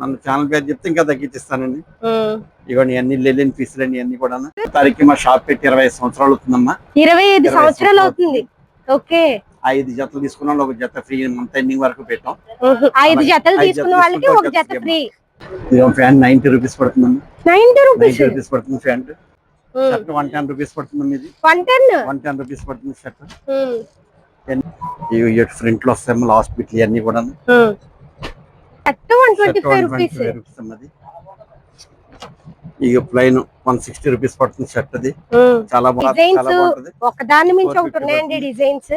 మన ఛానల్ పేరు చెప్తే ఇంకా తగ్గించిస్తానండి. ఇవన్నీ అన్ని లెలిన్ పీసులు అన్ని అన్ని కూడా తారీఖు మా షాప్ పెట్టి ఇరవై సంవత్సరాలు అవుతుందమ్మా. ఇరవై ఐదు సంవత్సరాలు అవుతుంది. ఓకే. ఐదు జతలు తీసుకున్నాం ఒక జత ఫ్రీ మంత్ ఎండింగ్ వరకు పెట్టాం. ఐదు జతలు తీసుకున్న వాళ్ళకి ఒక జత free. Fan ninety rupees పడుతుందమ్మా. Ninety rupees? Rupees పడుతుంది fan. Shirt one ten rupees పడుతుంది ఇది. One ten? One ten rupees పడుతుంది షర్ట్. ఫ్రంట్లో వస్తాయి లాస్ట్ బిట్ అన్ని కూడా shirt one twenty five rupees. ఇక ప్లైన్ వన్ సిక్స్టీ రూపీస్ పడుతుంది షర్ట్ అది. చాలా డిజైన్స్ ఒకదాని మించి 450 ఒకటి ఉన్నాయండి. డిజైన్స్.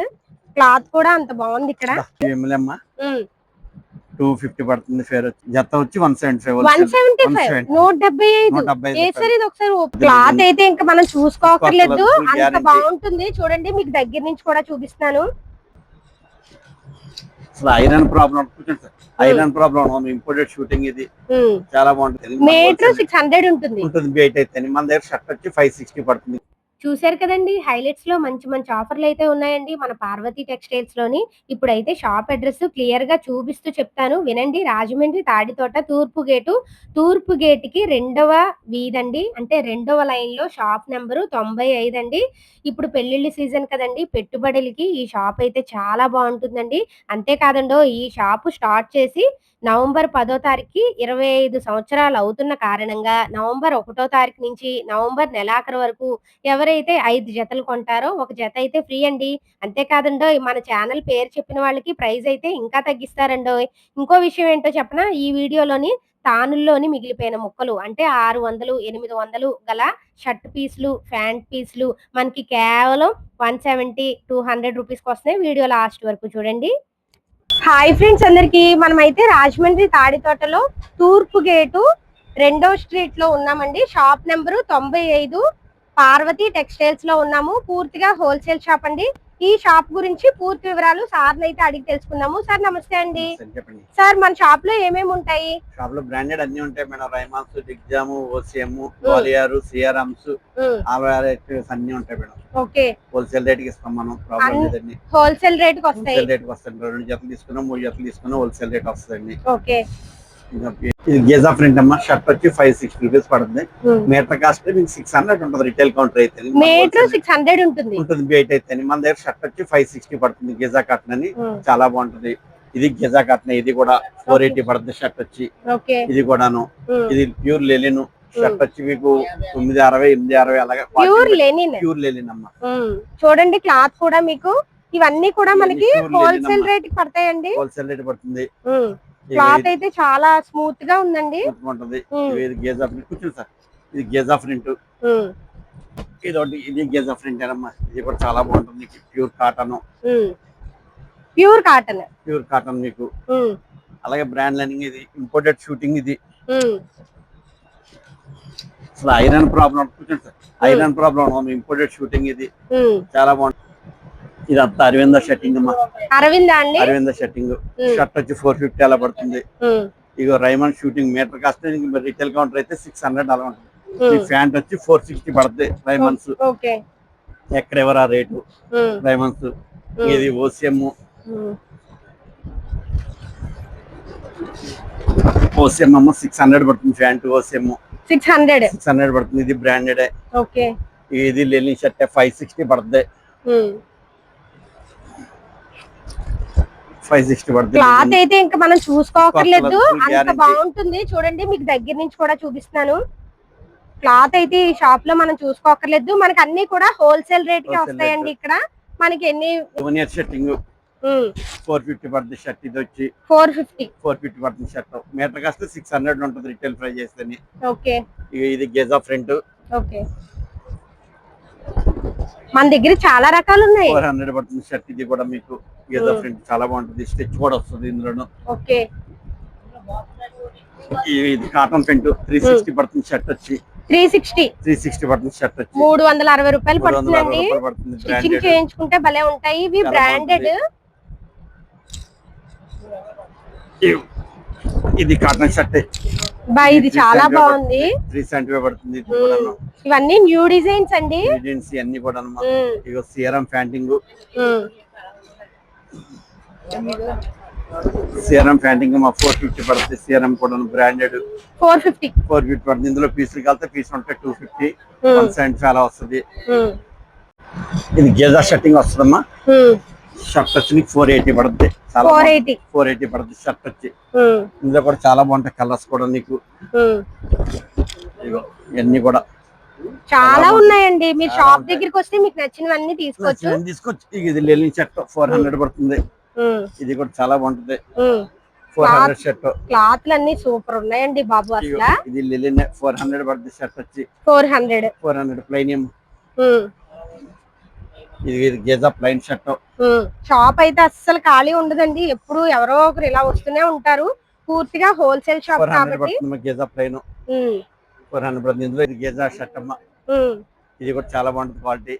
క్లాత్ కూడా అంత బాగుంది ఇక్కడ. టూ ఫిఫ్టీ పడుతుంది ఫేర్ జత వచ్చి one seventy five one seventy five నూట డెబ్బై ఐదు. ఒకసారి క్లాత్ అయితే ఇంకా మనం చూసుకోకర్లేదు. అంత. బాగుంటుంది. చూడండి మీకు దగ్గర నుంచి కూడా చూపిస్తాను iron problem iron problem imported suiting ఇది. చాలా బాగుంటుంది. మీటర్ సిక్స్ హండ్రెడ్ ఉంటుంది. ఉంటుంది. బయట అయితే. మన దగ్గర షర్ట్ వచ్చి ఫైవ్ సిక్స్టీ పడుతుంది. చూశారు కదండి హైలైట్స్లో మంచి మంచి ఆఫర్లు అయితే ఉన్నాయండి. మన పార్వతి టెక్స్టైల్స్లోని ఇప్పుడైతే షాప్ అడ్రస్ క్లియర్గా చూపిస్తూ చెప్తాను. వినండి రాజమండ్రి తాడితోట తూర్పు గేటు. తూర్పు గేట్కి రెండవ వీధండి అంటే రెండవ లైన్లో షాప్ నెంబరు తొంభై ఐదు అండి. ఇప్పుడు పెళ్ళిళ్ళ సీజన్ కదండి పెట్టుబడులకి ఈ షాప్ అయితే చాలా బాగుంటుందండి. అంతేకాదండో ఈ షాపు స్టార్ట్ చేసి నవంబర్ పదో తారీఖుకి ఇరవై ఐదు సంవత్సరాలు అవుతున్న కారణంగా నవంబర్ ఒకటో తారీఖు నుంచి నవంబర్ నెలాఖరు వరకు ఎవరైతే ఐదు జతలు కొంటారో ఒక జత అయితే ఫ్రీ అండి. అంతేకాదండో మన ఛానల్ పేరు చెప్పిన వాళ్ళకి ప్రైస్ అయితే ఇంకా తగ్గిస్తారండో ఇంకో విషయం ఏంటో చెప్పనా? ఈ వీడియోలోని తానుల్లోని మిగిలిపోయిన ముక్కలు అంటే ఆరు వందలు ఎనిమిది వందలు గల షర్ట్ పీసులు ప్యాంట్ పీసులు మనకి కేవలం వన్ సెవెంటీ టూ హండ్రెడ్ రూపీస్కి వస్తున్నాయి. వీడియో లాస్ట్ వరకు చూడండి. హాయ్ ఫ్రెండ్స్ అందరికి. మనమైతే రాజమండ్రి తాడితోటలో తూర్పు గేటు రెండో స్ట్రీట్లో ఉన్నామండి. షాప్ నెంబరు తొంభై ఐదు పార్వతి టెక్స్టైల్స్లో ఉన్నాము. పూర్తిగా హోల్సేల్ షాప్ అండి. ఈ షాప్ గురించి పూర్తి వివరాలు సార్ అయితే అడిగి తెలుసుకుందాము. సార్ నమస్తే అండి. సరే చెప్పండి. సార్ మన షాప్లో ఏమేమి ఉంటాయి? షాప్లో బ్రాండెడ్ అన్ని ఉంటాయి మేడం. రైమాన్స్ డిగ్జాము ఓసిఎం వాలియారు సిఆర్ఎమ్స్ అన్ని ఉంటాయి మేడం. ఓకే. హోల్సేల్ రేట్కి ఇస్తాం మనం ప్రాబ్లం అన్ని- లేదండి హోల్సేల్ రేట్కి వస్తాయి రేట్కి వస్తుంది రెండు జతలు తీసుకున్నాం మూడు జతలు తీసుకున్నాం హోల్సేల్ రేట్ వస్తుందండి. ఓకే. ఇది గేజా ప్రింట్ అమ్మా. షర్ట్ వచ్చి ఫైవ్ సిక్స్టీ రూపీస్ పడుతుంది. మీటర్ కాస్ట్ మీకు సిక్స్ హండ్రెడ్ ఉంటుంది రిటైల్ కౌంటర్ అయితే మీటర్ సిక్స్ హండ్రెడ్ ఉంటుంది. ఉంటుంది బయట అయితే మన దగ్గర షర్ట్ వచ్చి ఫైవ్ సిక్స్టీ పడుతుంది గేజా కాటన్ అని. ఉమ్, చాలా బాగుంటుంది. ఇది గెజా కాటన్ ఇది కూడా ఫోర్ ఎయిటీ పడుతుంది షర్ట్ వచ్చి. ఇది కూడాను. ఉమ్. ఇది ప్యూర్ లెలిన్ షర్ట్ వచ్చి మీకు తొమ్మిది అరవై ఎనిమిది అరవై అలాగే ప్యూర్ లెనిన్ ప్యూర్ లెలిన్ అమ్మ. చూడండి క్లాత్ కూడా మీకు. ఇవన్నీ కూడా మనకి హోల్సేల్. రేట్ పడతాయండి. హోల్సేల్ రేట్ పడుతుంది. క్లాత్ అయితే చాలా స్మూత్గా ఉందండి ఉంటుంది ఇది గేజా ప్రింట్. కూర్చోండి సార్. ఇది గేజా ప్రింట్. ఉమ్, ఇది ఒకటి ఇది గేజా ప్రింట్ అమ్మా ఇది కూడా చాలా బాగుంటుంది pure cotton. Pure cotton. Pure cotton మీకు. అలాగే బ్రాండ్ లైనింగ్ ఇది. ఇంపోర్టెడ్ షూటింగ్ ఇది. అసలు ఐరన్ ప్రాబ్లం కూర్చోండి sir. Iron problem imported suiting ఇది. చాలా బాగుంటుంది. ఇది అంతా అరవింద షర్టింగ్ అమ్మా. అరవిందా అండి? అరవింద షర్టింగ్ ఉమ్, షర్ట్ వచ్చి ఫోర్ ఫిఫ్టీ అలా పడుతుంది. ఇగో Raymond suiting metre cost retail counter అయితే సిక్స్ హండ్రెడ్ అలా ఉంటుంది. ప్యాంట్ వచ్చి ఫోర్ సిక్స్టీ పడుతుంది రైమన్స్. ఓకే. ఎక్కడ ఎవరా రేటు? ఉమ్, రైమన్స్. ఇది ఓసిఎం. ఓసిఎం అమ్మ సిక్స్ హండ్రెడ్ పడుతుంది pant OCM six hundred six hundred పడుతుంది ఇది బ్రాండెడ్ ఇది లెలిన్ షర్ట్ ఫైవ్ సిక్స్టీ పడుతుంది ఉమ్. ఫైవ్ సిక్స్టీ పడుతుంది క్లాత్ అయితే ఇంకా మనం చూసుకోకర్లేదు. అంత. బాగుంటుంది. చూడండి మీకు దగ్గర నుంచి కూడా చూపిస్తున్నాను. క్లాత్ అయితే ఈ షాప్లో మనం చూసుకోకర్లేదు. మనకి అన్ని కూడా హోల్సేల్ రేట్కి వస్తాయండి ఇక్కడ. మనకి ఎన్ని one year shirting four fifty పడుతుంది షర్ట్ ఇది వచ్చి. ఫోర్ ఫిఫ్టీ ఫోర్ ఫిఫ్టీ పడుతుంది shirt metre cost six hundred ఉంటుంది రిటైల్ ప్రైస్ చేస్తే ఓకే. ఇది గేజా ఫ్రంట్ ఓకే. మన దగ్గర చాలా రకాలు ఉన్నాయి ఫోర్ హండ్రెడ్ పడుతుంది. షర్ట్ ఇది కూడా మీకు గేజా Hmm. ఫ్రంట్ చాలా బాగుంటుంది. స్టిచ్ కూడా వస్తుంది ఇందులోను. ఓకే. ఇది కాటన్ ప్యాంట్ త్రీ సిక్స్టీ పడుతుంది షర్ట్ వచ్చి. త్రీ సిక్స్టీ త్రీ సిక్స్టీ పడుతుంది షర్ట్ వచ్చి. మూడు వందల అరవై రూపాయలు పడుతుందండి. స్టిచ్చింగ్ చేయించుకుంటే భలే ఉంటాయి. ఇవి బ్రాండెడ్ ఇది కాటన్ షర్ట్ బా ఇది చాలా బాగుంది. త్రీ సెవెంటీ పడుతుంది. ఇవన్నీ న్యూ డిజైన్స్ అండి. ఏజెన్సీ అన్ని కూడా C R M panting. Um. C R M panting మా ఫోర్ ఫిఫ్టీ పడుతుంది. సిఆర్ఎం కూడా branded four fifty four fifty పడుతుంది. ఇందులో పీసులు కలితే పీస్ ఉంటే two fifty one seventy five అలా వస్తుంది. ఇది గేజా షర్టింగ్ వస్తుందమ్మా. షర్ట్ వచ్చి ఫోర్ ఎయిటీ పడుతుంది చాలా ఫోర్ ఎయిటీ ఫోర్ ఎయిటీ పడుతుంది షర్ట్ వచ్చి ఇందులో కూడా చాలా బాగుంటాయి కలర్స్ కూడా నీకు. ఇవన్నీ కూడా. చాలా ఉన్నాయండి. మీరు షాప్ దగ్గరికి వస్తే మీకు నచ్చినవన్నీ తీసుకోవచ్చు. తీసుకోవచ్చు. ఇది లెలిన్ షర్ట్ ఫోర్ హండ్రెడ్ పడుతుంది. ఇది కూడా చాలా బాగుంటుంది. ఫోర్ హండ్రెడ్ షర్ట్ క్లాత్లు అన్ని సూపర్ ఉన్నాయండి బాబు అసలు. ఇది లెలిన్ ఫోర్ హండ్రెడ్ పడుతుంది షర్ట్ వచ్చి. Four hundred four hundred plain ఇది షర్ట్. షాప్ అయితే అస్సలు ఖాళీ ఉండదండి. ఎప్పుడు ఎవరో ఒకరు ఇలా వస్తూనే ఉంటారు. పూర్తిగా హోల్సేల్ షాప్ కాబట్టి ఫోర్ హండ్రెడ్ పడుతుంది. ఇందులో ఇది గేజా షర్ట్ అమ్మ. ఇది కూడా చాలా బాగుంటుంది క్వాలిటీ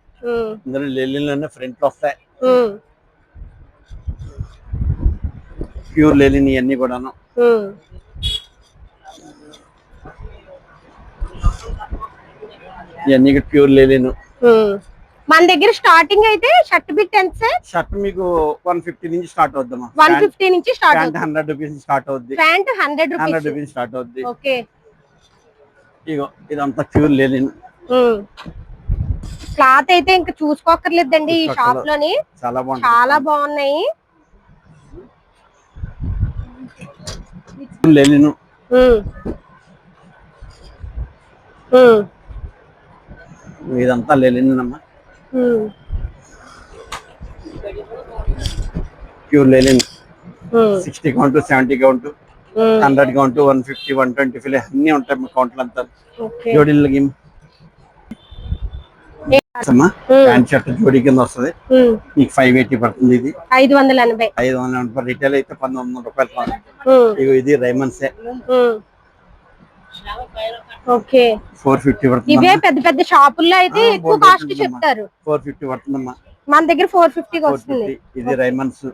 ఇందులో లెలిన్లోనే ఫ్రంట్లో వస్తాయి. ప్యూర్ లెలిన్ ఇవన్నీ కూడాను. ఇవన్నీ ప్యూర్ లెలిన్. మన దగ్గర స్టార్టింగ్ అయితే షర్ట్ బిట్ ఎంత సార్ షర్ట్ మీకు వన్ ఫిఫ్టీ నుంచి స్టార్ట్ అవుద్దమ్మా వన్ ఫిఫ్టీ నుంచి స్టార్ట్ హండ్రెడ్ రూపీస్ స్టార్ట్ అవుద్ది. Pant hundred hundred rupees start అవుద్ది. ఓకే ఇగో ఇదంతా ప్యూర్ లెలిన్ క్లాత్ అయితే ఇంకా చూసుకోకర్లేదండి ఈ. షాప్లోని చాలా బాగుంటుంది. చాలా బాగున్నాయి. ఉమ్. ఇదంతా లెలిన్ అమ్మా. Pure linen. Sixty count seventy count. Hundred count one fifty one twenty five అన్ని ఉంటాయి మా కౌంట్లు అంతా జోడీలకి. ప్యాంట్ షర్ట్ జోడీ కింద వస్తుంది ఉమ్. మీకు ఫైవ్ ఎయిటీ పడుతుంది ఇది ఐదు వందల ఎనభై ఐదు వందల రూపాయలు రిటైల్ అయితే పంతొమ్మిది వందల రూపాయలు. ఇగో ఇది రైమన్సే. ఓకే. ఫోర్ ఫిఫ్టీ పడుతుంది ఇవే పెద్ద పెద్ద షాపుల్లో అయితే ఎక్కువ కాస్ట్. చెప్తారు. ఫోర్ ఫిఫ్టీ పడుతుందమ్మా. మన దగ్గర ఫోర్ ఫిఫ్టీకి వస్తుంది. ఇది రైమన్స్.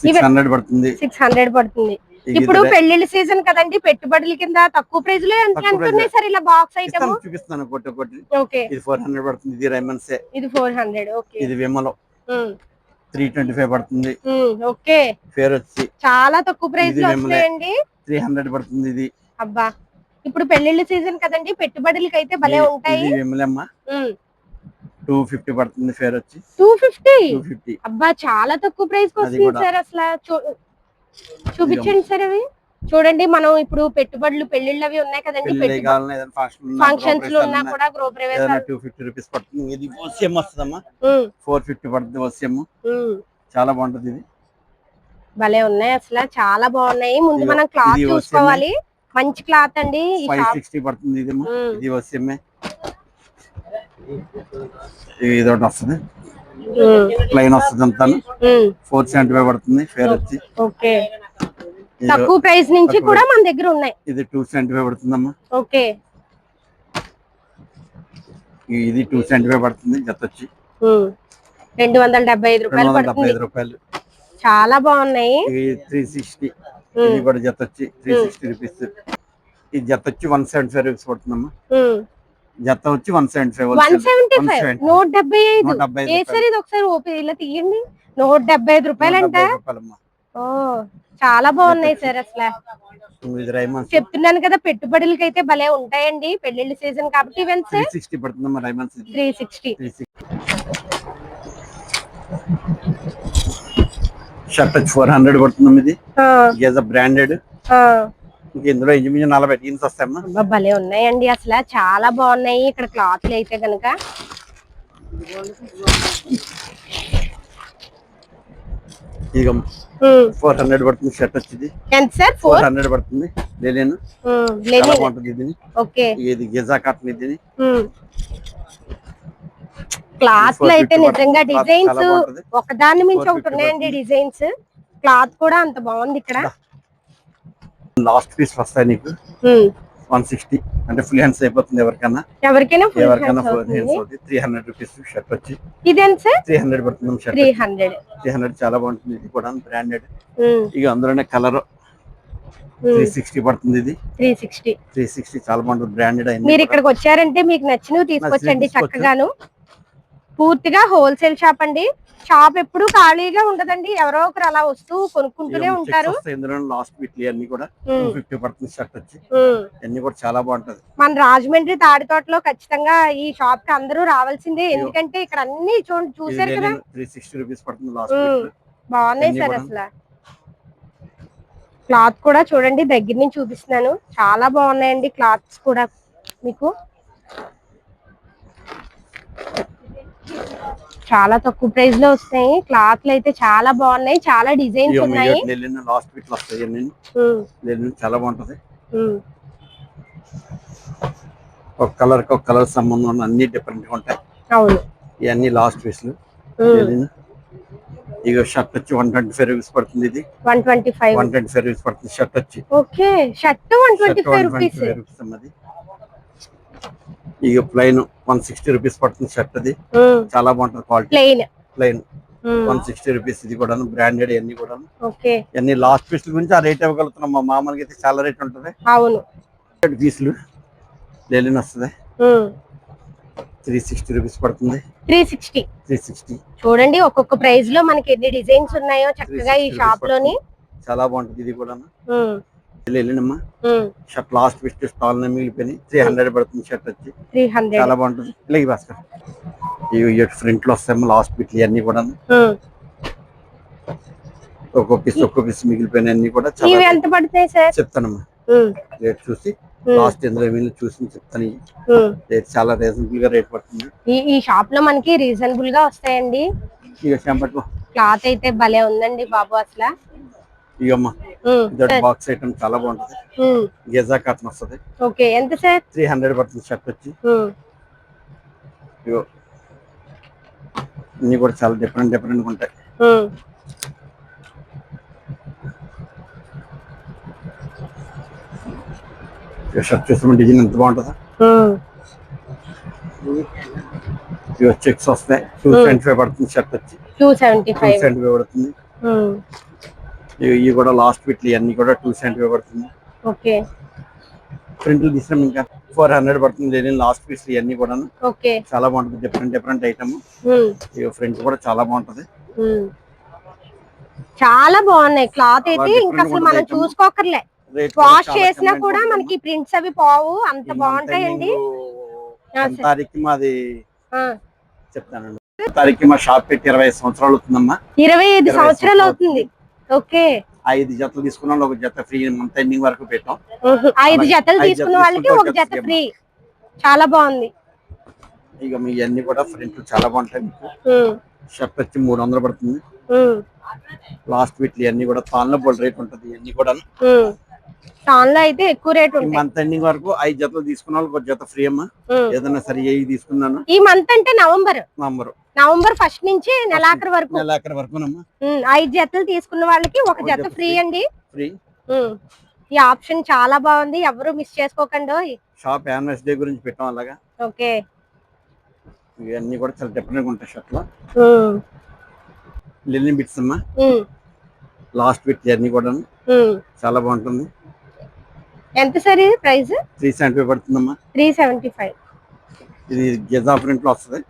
సిక్స్ హండ్రెడ్ పడుతుంది. సిక్స్ హండ్రెడ్ పడుతుంది. ఇప్పుడు పెళ్ళిళ్ళ సీజన్ కదండి పెట్టుబడుల కింద తక్కువ ప్రైస్లో ఉన్నాయి సార్ ఇలా బాక్స్ ఐటమ్ చూపిస్తాను ఒకటి ఒకటి. ఓకే. ఇది ఫోర్ హండ్రెడ్ పడుతుంది ఇది రైమన్సే. ఇది ఫోర్ హండ్రెడ్ ఓకే. ఇది విమలో. త్రీ ట్వంటీ ఫైవ్ పడుతుంది. ఓకే. ఫేర్ వచ్చి. చాలా తక్కువ ప్రైస్లో విమలే. త్రీ హండ్రెడ్ పడుతుంది ఇది. అబ్బా ఇప్పుడు పెళ్ళిళ్ళ సీజన్ కదండి పెట్టుబడులకి అయితే భలే ఉంటాయి. ఇది విమలమ్మ టూ ఫిఫ్టీ పడుతుంది ఫేర్ వచ్చి. Two fifty? Two fifty. అబ్బా చాలా తక్కువ ప్రైస్ వస్తుంది కూడా. సార్ అసలు. చూ- చూపించండి సార్ అవి. చూడండి మనం ఇప్పుడు పెట్టుబడులు పెళ్ళిళ్ళు అవి ఉన్నాయి కదండి పెళ్ళి పెట్టుబడి కావాలన్నా ఏదైనా ఫంక్షన్ ఫంక్షన్స్లో ఉన్నా కూడా గృహ ఏదైనా ప్రవేశాలు టూ ఫిఫ్టీ రూపీస్ పడుతుంది. ఇది ఓసిఎం వస్తుందమ్మా. ఉమ్, ఫోర్ ఫిఫ్టీ పడుతుంది ఓసిఎం ఉమ్. చాలా బాగుంటుంది ఇది. భలే ఉన్నాయి అసలు చాలా బాగున్నాయి. ముందు మనం క్లాత్ చూసుకోవాలి. మంచి క్లాత్ అండి పడుతుంది ఇది. ఇది ఒకటి వస్తుంది. ప్లైన్ వస్తుంది అంతా ఫోర్ సెవెంటీ ఫైవ్ పడుతుంది ఫేర్ వచ్చి. ఓకే. తక్కువ ప్రైస్ నుంచి కూడా మన దగ్గర ఉన్నాయి. ఇది టూ సెవెంటీ ఫైవ్ పడుతుందమ్మా. ఓకే. ఇది టూ సెవెంటీ ఫైవ్ పడుతుంది జత వచ్చి. రెండు వందల డెబ్బై ఐదు రూపాయలు. చాలా బాగున్నాయి. త్రీ సిక్స్టీ ఇది కూడా జత వచ్చి త్రీ సిక్స్టీ రూపీస్ ఈ జత వచ్చి వన్ సెవెంటీ ఫైవ్ రూపీస్ పడుతుందమ్మా. జత వచ్చి one seventy five one seventy five నూట డెబ్బై ఐదు. ఏ సార్ ఇది ఒకసారి ఓపెన్ ఇలా తీయండి. నూట డెబ్బై ఐదు రూపాయలంట రూపాయలమ్మా. ఓ చాలా బాగున్నాయి సార్ అసలు. చెప్తున్నాను కదా పెట్టుబడులకి అయితే భలే ఉంటాయండి. పెళ్ళిళ్ళ సీజన్ కాబట్టి పడుతుందమ్మా Raymonds three sixty three sixty shirt వచ్చి ఫోర్ హండ్రెడ్ పడుతుందమ్మా ఇది. గేజ్ బ్రాండెడ్ ఇందులో ఇంచుమించు నలభై టీన్స్ వస్తాయమ్మా. భలే ఉన్నాయండి అసలు. చాలా బాగున్నాయి. ఇక్కడ క్లాత్లు అయితే కనుక ఇక ఫోర్ హండ్రెడ్ పడుతుంది షర్ట్ వచ్చింది. ఎంత సార్? ఫోర్ హండ్రెడ్ పడుతుంది లేలేను బాగుంటుంది ఇది ఓకే. ఇది గిజా కాటన్ ఇది. క్లాత్లో అయితే నిజంగా డిజైన్స్. ఒకదాని మించి 450 ఒకటి ఉన్నాయండి డిజైన్స్ క్లాత్ కూడా అంత బాగుంది ఇక్కడ. లాస్ట్ పీస్ వస్తాయి నీకు. వన్ సిక్స్టీ అంటే ఫుల్ హ్యాండ్స్ అయిపోతుంది ఎవరికైనా? ఎవరికైనా ఎవరికైనా ఫుల్. హ్యాండ్స్ అవుతుంది. త్రీ హండ్రెడ్ రూపీస్ షర్ట్ వచ్చి. ఇదేంటి సార్? త్రీ హండ్రెడ్ పడుతుంది shirt three hundred three hundred చాలా బాగుంటుంది. ఇది కూడా బ్రాండెడ్ ఇక అందులోనే కలర్ త్రీ సిక్స్టీ పడుతుంది ఇది. త్రీ సిక్స్టీ త్రీ సిక్స్టీ చాలా బాగుంటుంది. బ్రాండెడ్ అయింది మీరు ఇక్కడికి వచ్చారంటే మీకు నచ్చినవి తీసుకొచ్చండి. చక్కగాను. పూర్తిగా హోల్సేల్ షాప్ అండి. షాప్ ఎప్పుడు ఖాళీగా ఉండదండి. ఎవరో ఒకరు అలా వస్తూ కొనుక్కుంటూనే ఉంటారు. లాస్ట్ వీక్లీ అన్ని కూడా టూ ఉమ్, ఫిఫ్టీ పడుతుంది షర్ట్ వచ్చి. ఉమ్. అన్ని కూడా చాలా బాగుంటది. మన రాజమండ్రి తాడి తోటలో ఖచ్చితంగా ఈ షాప్కి అందరూ రావాల్సిందే. ఎందుకంటే ఇక్కడ అన్ని చూ చూసారు కదా? త్రీ సిక్స్టీ రూపీస్ పడుతుంది లాస్ట్ బాగున్నాయి సార్. అసలు. క్లాత్ కూడా చూడండి దగ్గర నుంచి చూపిస్తున్నాను. చాలా బాగున్నాయండి క్లాత్స్ కూడా మీకు. చాలా తక్కువ ప్రైస్లో వస్తాయి. క్లాత్లు అయితే చాలా బాగున్నాయి. చాలా డిజైన్స్ ఉన్నాయి. లాస్ట్ వీక్ వస్తాయి చాలా బాగుంటది. ఒక కలర్కి ఒక కలర్ సంబంధం అన్ని డిఫరెంట్గా ఉంటాయి. అవును. ఇవన్నీ లాస్ట్ పీస్ ఉమ్, వెళ్ళిన ఇక షర్ట్ వచ్చి వన్ ట్వంటీ ఫైవ్ రూపీస్ పడుతుంది ఇది. One twenty five one twenty five rupees పడుతుంది షర్ట్ వచ్చి. Okay shirt one twenty five rupees ఇక ప్లైన్ వన్ సిక్స్టీ రూపీస్ పడుతుంది షర్ట్ అది. చాలా బాగుంటుంది quality plain plain one sixty rupees ఇది కూడా బ్రాండెడ్ అన్ని కూడా అన్ని లాస్ట్ పీస్ గురించి ఆ రేట్ ఇవ్వగలుగుతున్నాం. మా మామూలుగా అయితే చాలా రేట్ ఉంటుంది. అవును. పీసులు లెలిన్ వస్తుంది. త్రీ సిక్స్టీ రూపీస్ పడుతుంది. త్రీ సిక్స్టీ త్రీ సిక్స్టీ చూడండి ఒక్కొక్క ప్రైస్లో మనకి ఎన్ని డిజైన్స్ ఉన్నాయో చక్కగా ఈ షాప్లోని. చాలా బాగుంటుంది ఇది కూడా um, shirt last piece stall మిగిలిపోయి త్రీ హండ్రెడ్ పడుతుంది షర్ట్ వచ్చి. Three hundred. చాలా బాగుంటుంది. ఇలాగే భాస్కర్. ఇవి ఫ్రంట్లో వస్తాయి లాస్ట్ పీస్ అన్ని కూడా. ఒక్కో పీస్ ఒక్కో పీస్ మిగిలిపోయిన అన్ని కూడా చాలా ఎంత పడుతున్నాయి సార్? చెప్తానమ్మా. రేట్ చూసి లాస్ట్ ఎందులో ఏమైనా చూసి చెప్తాను. రేట్ చాలా రీజనబుల్గా రేట్ పడుతుంది. ఈ షాప్లో మనకి రీజనబుల్గా వస్తాయండి. క్లాత్ అయితే భలే ఉందండి బాబు అసలు. ఇగమ్మా ఇదొక బాక్స్ ఐటమ్ చాలా బాగుంటుంది. గెజా కాటన్ వస్తుంది. ఓకే ఎంత సార్ త్రీ హండ్రెడ్ పడుతుంది షర్ట్ వచ్చి. ఉమ్, ఇగో ఇన్ని కూడా చాలా డిఫరెంట్ డిఫరెంట్ ఉంటాయి. షర్ట్ చూసిన డిజైన్ ఎంత బాగుంటుందా? చెక్స్ వస్తాయి టూ సెవెంటీ ఫైవ్ పడుతుంది షర్ట్ వచ్చి. టూ సెవెంటీ ఫైవ్ పడుతుంది. ఉమ్, ఇవి కూడా లాస్ట్ వీక్లీ అన్ని కూడా టూ సెవెంటీ ఫైవ్ పడుతుంది. ఓకే. ప్రింట్లు తీసినాం ఇంకా. ఫోర్ హండ్రెడ్ పడుతుంది లాస్ట్ పీస్ ఇవన్నీ కూడా. చాలా బాగుంటుంది డిఫరెంట్ డిఫరెంట్ ఐటమ్ ఫ్రంట్ కూడా చాలా బాగుంటుంది. చాలా బాగున్నాయి. క్లాత్ అయితే ఇంకా అసలు మనం చూసుకోకర్లే. వాష్ చేసినా కూడా మనకి ప్రింట్స్ అవి పోవు. అంత బాగుంటాయండి. తారీఖు మాది చెప్తానండి. తారీఖు మా షాప్ పెట్టి ఇరవై సంవత్సరాలు అవుతుందమ్మా. ఇరవై ఐదు సంవత్సరాలు. అవుతుంది. ఓకే. ఐదు జతలు తీసుకున్నాం ఒక జత ఫ్రీ మంత్ ఎండింగ్ వరకు పెట్టాం. ఐదు. జతలు తీసుకున్న వాళ్ళకి ఒక జత ఫ్రీ. చాలా బాగుంది. ఇక మీ అన్ని కూడా ఫ్రంట్ చాలా బాగుంటాయి మీకు. షర్ట్ వచ్చి మూడు వందలు పడుతుంది. లాస్ట్ వీక్లీ అన్ని కూడా బోల్ రేట్ ఉంటుంది ఇవన్నీ కూడా ఉమ్. దానిలో అయితే ఎక్కువ రేట్ ఈ ఉంటాయి. మంత్ ఎండింగ్ వరకు ఐదు జతలు తీసుకున్న వాళ్ళకి ఒక జత ఫ్రీ అమ్మా. ఏదైనా సరే ఏ తీసుకున్నాను? ఈ మంత్ అంటే నవంబర్. నంబరు నవంబర్ ఫస్ట్ నుంచి నెలాఖరు వరకు. నెలాఖరి ఉమ్, ఐదు జతలు తీసుకున్న వాళ్ళకి ఒక జత ఫ్రీ. అండి. ఫ్రీ. ఈ ఆప్షన్ చాలా బాగుంది. ఎవరు మిస్ చేసుకోకండి షాప్ యానివర్స్ డే గురించి పెట్టాం అలాగా. ఓకే. ఇవన్నీ కూడా చాలా డిఫరెంట్గా ఉంటాయి షర్ట్లో. లినిన్ బిట్స్ అమ్మా. లాస్ట్ వీక్ అన్ని కూడా. చాలా బాగుంటుంది. ఎంత సార్ ఇది price? Three seventy five పడుతుందమ్మా. Three seventy five. ఇది గెజా ప్రింట్లో వస్తుంది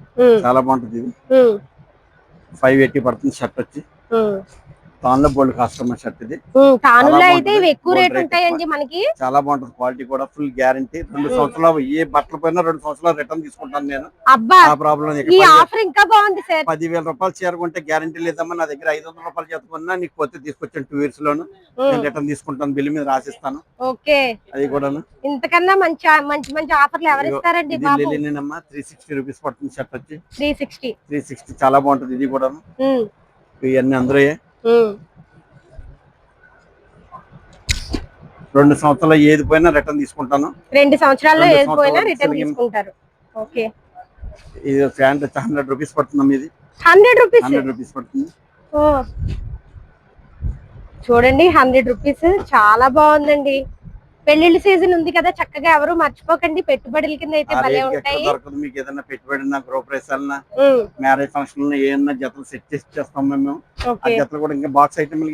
చాలా బాగుంటుంది ఇది. ఫైవ్ ఎయిటీ పడుతుంది షర్ట్ వచ్చి. తాన్లో బోల్డ్ కస్టమర్ షర్ట్ ఇది. తానులో చాలా అయితే ఇవి ఎక్కువ. రేట్ ఉంటాయండి మనకి. చాలా బాగుంటుంది. క్వాలిటీ కూడా ఫుల్ గ్యారంటీ రెండు సంవత్సరాలు ఏ బట్టలు పోయినా రెండు సంవత్సరాలు రిటర్న్ తీసుకుంటాను నేను. అబ్బా ఆ ప్రాబ్లం ఈ ఆఫర్ ఇంకా బాగుంది సార్. పదివేల రూపాయలు చేరుకుంటే గ్యారంటీ లేదమ్మా నా దగ్గర ఐదు వందల రూపాయలు చేతుకున్నా నీకు పోతే తీసుకొచ్చాను టూ ఇయర్స్ లోను. నేను రిటర్న్ తీసుకుంటాను బిల్లు మీద రాసిస్తాను. ఓకే. అది కూడాను. ఇంతకన్నా మంచి మంచి మంచి ఆఫర్లు ఎవరు ఇస్తారండి త్రీ సిక్స్టీ రూపీస్ పడుతుంది షర్ట్ వచ్చి. త్రీ సిక్స్టీ త్రీ సిక్స్టీ చాలా బాగుంటుంది ఇది కూడాను. ఇవన్నీ అందరూ రెండు సంవత్సరాలు ఏది పోయినా రిటర్న్ తీసుకుంటాను. రెండు సంవత్సరాల్లో ఏది పోయినా రిటర్న్ తీసుకుంటారు. ఓకే. ఇది ప్యాంట్ హండ్రెడ్ రూపీస్ పడుతుందమ్మా ఇది హండ్రెడ్ రూపీస్? హండ్రెడ్ రూపీస్ పడుతుంది. ఓ. చూడండి హండ్రెడ్ రూపీస్ చాలా బాగుందండి. పెళ్ళిళ్ళ సీజన్ ఉంది కదా చక్కగా ఎవరు మర్చిపోకండి. పెట్టుబడుల కింద అయితే భలే ఉంటాయి. దొరకదు? మీకు ఏదైనా పెట్టుబడి గృహప్రవేశ వెళ్ళినా ఉమ్, మ్యారేజ్ ఫంక్షన్ ఏమన్నా జతలు సెట్ చేసి చేస్తాం మేము. ఆ జతలు కూడా ఇంకా బాక్స్ ఐటమ్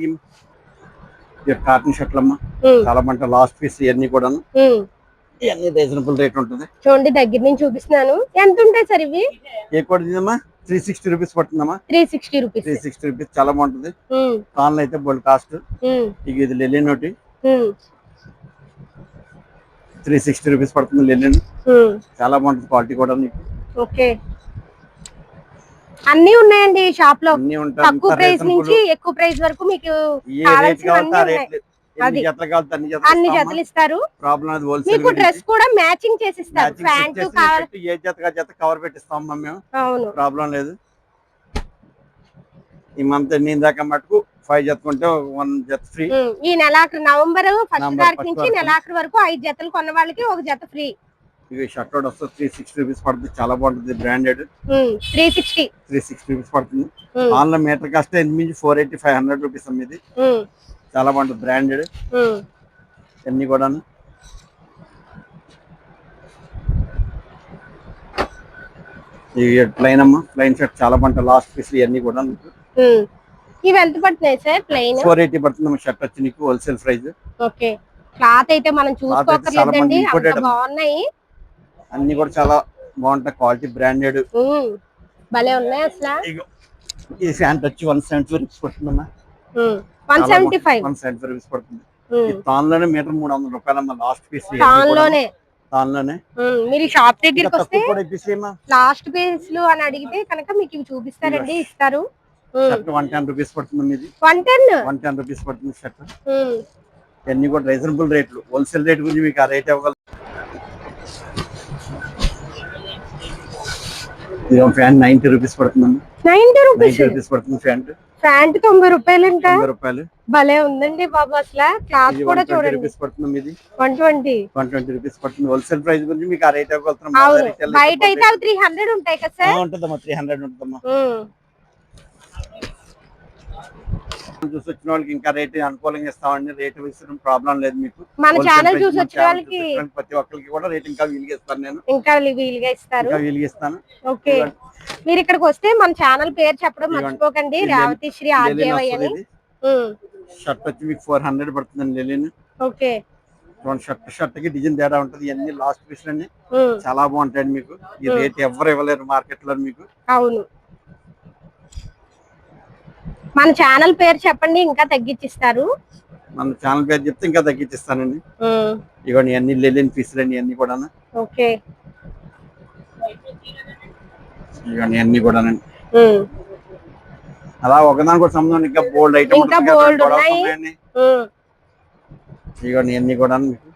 కాటన్ షర్ట్లు అమ్మా చాలా బాగుంటాయి లాస్ట్ పీస్ ఇవన్నీ కూడా ఇవన్నీ రీజనబుల్ రేట్ ఉంటుంది. చూడండి దగ్గర నుంచి చూపిస్తున్నాను. ఎంత ఉంటాయి సార్ ఇవి? ఏ కూడా three sixty rupees పడుతుందమ్మా three sixty rupees. Three sixty rupees చాలా బాగుంటుంది. కాన్లో అయితే బోల్డ్ కాస్ట్. ఇది లెలిన్ ఒకటి త్రీ సిక్స్టీ రూపీస్ పడుతుంది లెలిన్ చాలా బాగుంటుంది క్వాలిటీ కూడా నీకు ఓకే. అన్ని ఉన్నాయండి షాప్లో. తక్కువ ప్రైస్ నుంచి ఎక్కువ ప్రైస్ వరకు మీకు. ఎన్ని అన్ని జతలు ఇస్తారు. మీకు డ్రెస్ కూడా మ్యాచింగ్ చేసి ఇస్తారు ప్యాంటు ఏ జతగా జత కవర్ పెట్టిస్తాం మేము. ప్రాబ్లం లేదు. ఈ మంత్ నేను దాకా మటుకు ఫైవ్ జతకుంటే వన్ జత ఫ్రీ. ఈ నెలాఖరు నవంబర్ ఫస్ట్ తారీఖు నుంచి. నెలాఖరు వరకు ఐదు జతలు కొన్న వాళ్ళకి ఒక జత ఫ్రీ. ఇవి షర్ట్ అవుట్ వస్తుంది త్రీ సిక్స్టీ రూపీస్ పడుతుంది. చాలా బాగుంటుంది. Branded three sixty three sixty rupees పడుతుంది. ఆన్లైన్ మీటర్ కాస్ట్ ఎనిమిది four eighty five hundred rupees అమ్మిది చాలా బాగుంటుంది. బ్రాండెడ్ అన్ని కూడా ఇవి ప్లైన్ అమ్మా. ప్లైన్ షర్ట్ చాలా బాగుంటుంది. లాస్ట్ పీస్ ఇవన్నీ కూడా ఇవి ఎంత పడుతున్నాయి సార్? ప్లెయిన్ ఫోర్ ఎయిటీ పడుతుంది షర్ట్ వచ్చి నీకు హోల్సేల్ ప్రైస్ ఓకే క్లాత్ అయితే మనం చూసుకోకర్లేదండి. బాగున్నాయి. అన్ని కూడా చాలా బాగుంటాయి. క్వాలిటీ బ్రాండెడ్ భలే ఉన్నాయి అసలు. ఈ ప్యాంట్ వచ్చి one seventy rupees పడుతుందమ్మా one seventy five one seventy rupees పడుతుంది. ఈ తాన్లోనే మీటర్ మూడు వందల రూపాయలమ్మా లాస్ట్ పీస్ టాన్లోనే తాన్లోనే ఉమ్, మీరు షాప్ దగ్గరికి వస్తే లాస్ట్ పేజ్లు అని అడిగితే కనుక మీకు ఇవి చూపిస్తారండి ఇస్తారు. షర్ట్ వన్ టెన్ రూపీస్ పడుతుంది ఇది. One ten? One ten rupees పడుతుంది షర్ట్. ఇవన్నీ కూడా రీజనబుల్ రేట్లు. హోల్సేల్ రేట్ గురించి మీకు ఆ రేట్ ఇవ్వగలరు ఫ్యాన్ నైన్టీ రూపీస్ పడుతుందండి. Ninety rupees? రూపీస్ పడుతుంది ఫ్యాంట్. ప్యాంట్ తొంభై రూపాయలంట తొంభై రూపాయలు. భలే ఉందండి బాబు అసలు. క్లాత్ కూడా చూడండి. రూపీస్ పడుతుంది ఇది. One twenty? One twenty rupees పడుతుంది. హోల్సేల్ ప్రైస్ గురించి మీకు ఆ రేట్ ఇవ్వగలుగుతున్నాం. బయట అయితే త్రీ హండ్రెడ్ ఉంటాయి కదా సార్. ఉంటుందమ్మా త్రీ హండ్రెడ్ ఉంటుందమ్మా. చూసి వచ్చిన వాళ్ళకి ఇంకా రేట్ అనుకూలంగా ఇస్తామండి. రేట్ విషయం ప్రాబ్లం లేదు మీకు. మన ఛానల్ చూసి వచ్చిన వాళ్ళకి ప్రతి ఒక్కరికి కూడా రేట్ ఇంకా వీలుగా ఇస్తాను నేను. ఇంకా వీలుగా ఇస్తారు. ఇంకా వీలుగా ఇస్తాను ఓకే మీరు ఇక్కడికి వస్తే మన ఛానల్ పేరు చెప్పడం. మర్చిపోకండి. రేవతి శ్రీ ఆర్జేవై అని షర్ట్ వచ్చి మీకు ఫోర్ హండ్రెడ్ పడుతుందండి లెలిన్. ఓకే. షర్ట్ షర్ట్కి డిజైన్ తేడా ఉంటుంది. ఇవన్నీ లాస్ట్ పీస్ ఉమ్, చాలా బాగుంటాయండి మీకు. ఈ రేట్ ఎవరు ఇవ్వలేరు మార్కెట్లో మీకు. అవును. మన ఛానల్ పేరు చెప్పండి ఇంకా తగ్గించిస్తారు. మన ఛానల్ పేరు చెప్తే ఇంకా తగ్గించిస్తానండి. ఇవన్నీ అన్ని లెలిన్ పీసులు అండి అన్ని కూడా ఓకే. ఇవన్నీ అన్ని కూడా ఉమ్, అలా ఒకదానికి ఒక సంబంధం ఇంకా బోల్డ్ ఐటమ్ ఉన్నాయి. ఇవన్నీ అన్ని కూడా మీకు